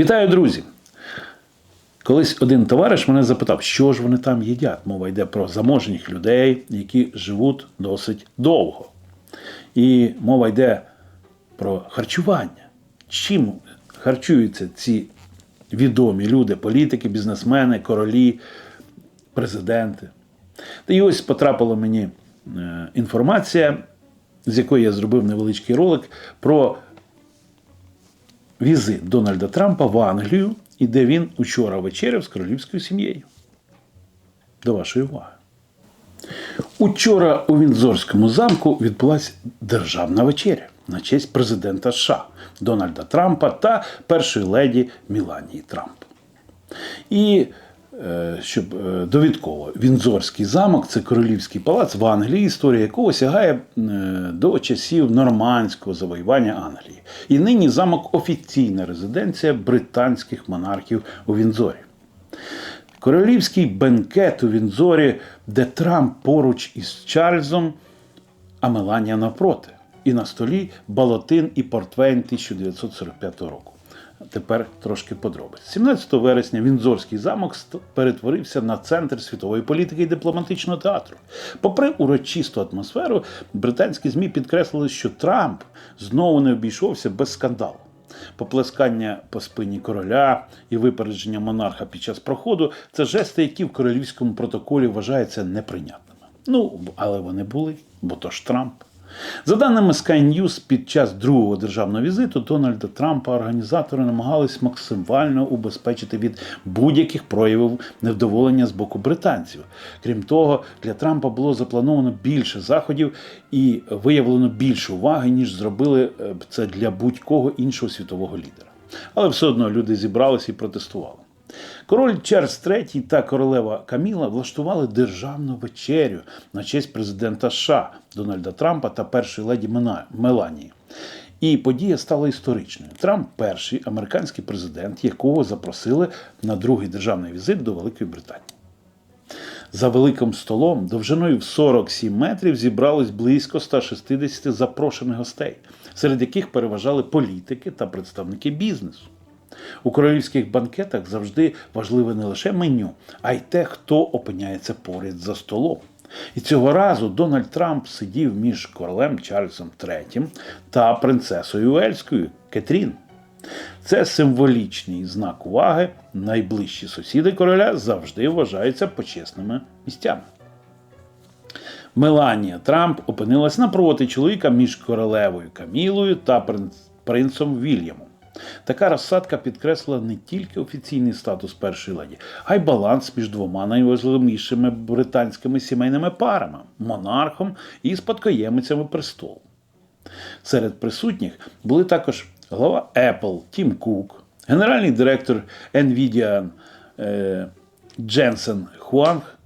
Вітаю, друзі! Колись один товариш мене запитав, що ж вони там їдять. Мова йде про заможніх людей, які живуть досить довго. І мова йде про харчування. Чим харчуються ці відомі люди, політики, бізнесмени, королі, президенти. Та і ось потрапила мені е, інформація, з якої я зробив невеличкий ролик про візит Дональда Трампа в Англію, і де він учора вечеряв з королівською сім'єю. До вашої уваги. Учора у Віндзорському замку відбулася державна вечеря на честь президента США Дональда Трампа та першої леді Міланії Трамп. І щоб е, довідково, Віндзорський замок це королівський палац в Англії, історія якого сягає е, до часів нормандського завоювання Англії. І нині замок офіційна резиденція британських монархів у Віндзорі. Королівський бенкет у Віндзорі, де Трамп поруч із Чарльзом, а Меланія навпроти. І на столі Балотин і Портвейн 1945 року. Тепер трошки подробиць. 17 вересня Віндзорський замок перетворився на центр світової політики і дипломатичного театру. Попри урочисту атмосферу, британські ЗМІ підкреслили, що Трамп знову не обійшовся без скандалу. Поплескання по спині короля і випередження монарха під час проходу це жести, які в королівському протоколі вважаються неприйнятними. Ну, але вони були, бо то ж Трамп. За даними Sky News, під час другого державного візиту Дональда Трампа організатори намагались максимально убезпечити від будь-яких проявів невдоволення з боку британців. Крім того, для Трампа було заплановано більше заходів і виявлено більше уваги, ніж зробили е, б це для будь-кого іншого світового лідера. Але все одно люди зібралися і протестували. Король Чарльз III та королева Каміла влаштували державну вечерю на честь президента США Дональда Трампа та першої леді Меланії. І подія стала історичною. Трамп перший американський президент, якого запросили на другий державний візит до Великої Британії. За великим столом довжиною в 47 метрів зібралось близько 160 запрошених гостей, серед яких переважали політики та представники бізнесу. У королівських банкетах завжди важливе не лише меню, а й те, хто опиняється поряд за столом. І цього разу Дональд Трамп сидів між королем Чарльзом III та принцесою Уельською Кетрін. Це символічний знак уваги. Найближчі сусіди короля завжди вважаються почесними місцями. Меланія Трамп опинилась напроти чоловіка між королевою Камілою та принц- принцем Вільямом. Така розсадка підкреслила не тільки офіційний статус першої леді, а й баланс між двома найважливішими британськими сімейними парами монархом і спадкоємицями престолу. Серед присутніх були також глава Apple Тім Кук, генеральний директор Nvidia е, Дженсен Хуанг,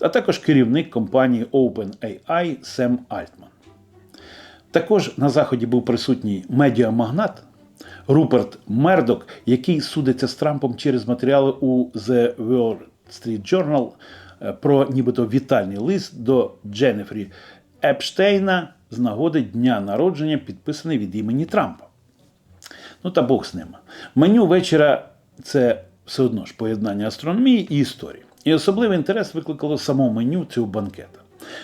а також керівник компанії OpenAI Сем Альтман. Також на заході був присутній медіамагнат Руперт Мердок, який судиться з Трампом через матеріали у The Wall Street Journal е, про нібито вітальний лист до Дженнефрі Епштейна з нагоди дня народження, підписаний від імені Трампа. Ну та Бог з ним. Меню вечора це все одно ж поєднання астрономії і історії. І особливий інтерес викликало само меню цього банкета.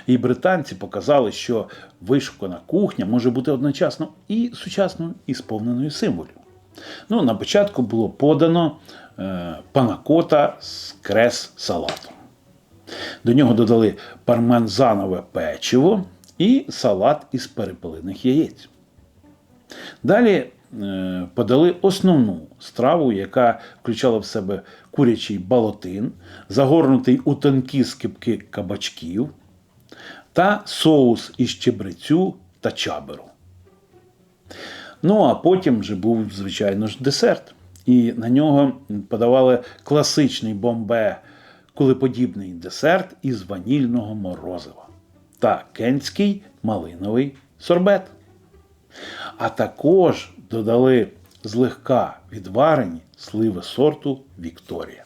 І британці показали, що вишукана кухня може бути одночасно і сучасною, і сповненою символів. Ну, на початку було подано е, панакота з крес салатом. До нього додали пармезанове печиво і салат із перепелиних яєць. Далі е, подали основну страву, яка включала в себе курячий балотин, загорнутий у тонкі скибки кабачків та соус із чебрецю та чаберу. Ну, а потім вже був, звичайно ж, десерт. І на нього подавали класичний бомбе кулеподібний десерт із ванільного морозива та кентський малиновий сорбет. А також додали злегка відварені сливи сорту Вікторія.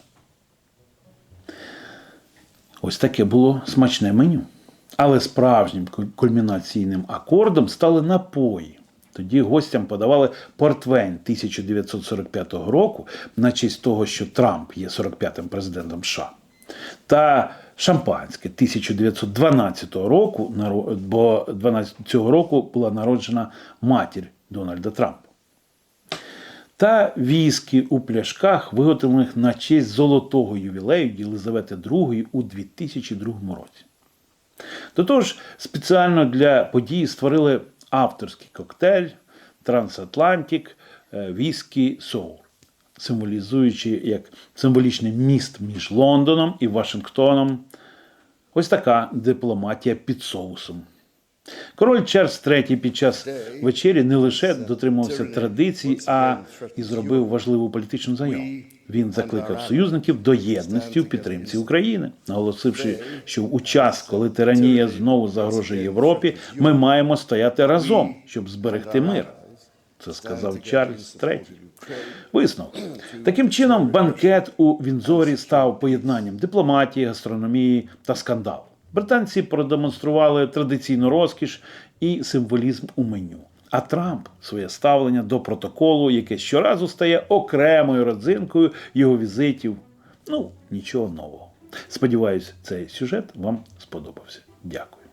Ось таке було смачне меню. Але справжнім кульмінаційним акордом стали напої. Тоді гостям подавали портвейн 1945 року на честь того, що Трамп є 45-м президентом США. Та шампанське 1912 року, бо 12 цього року була народжена матір Дональда Трампа. Та віскі у пляшках, виготовлених на честь золотого ювілею Єлизавети II у 2002 році. До того ж, спеціально для події створили авторський коктейль Трансатлантик Віскі Соур, символізуючи як символічний міст між Лондоном і Вашингтоном. Ось така дипломатія під соусом. Король Чарльз III під час вечері не лише дотримувався традицій, а і зробив важливу політичну заяву. Він закликав союзників до єдності в підтримці України, наголосивши, що у час, коли тиранія знову загрожує Європі, ми маємо стояти разом, щоб зберегти мир. Це сказав Чарльз III. Висновок. Таким чином, банкет у Вінзорі став поєднанням дипломатії, гастрономії та скандалу. Британці продемонстрували традиційну розкіш і символізм у меню. А Трамп своє ставлення до протоколу, яке щоразу стає окремою родзинкою його візитів. Ну, нічого нового. Сподіваюсь, цей сюжет вам сподобався. Дякую.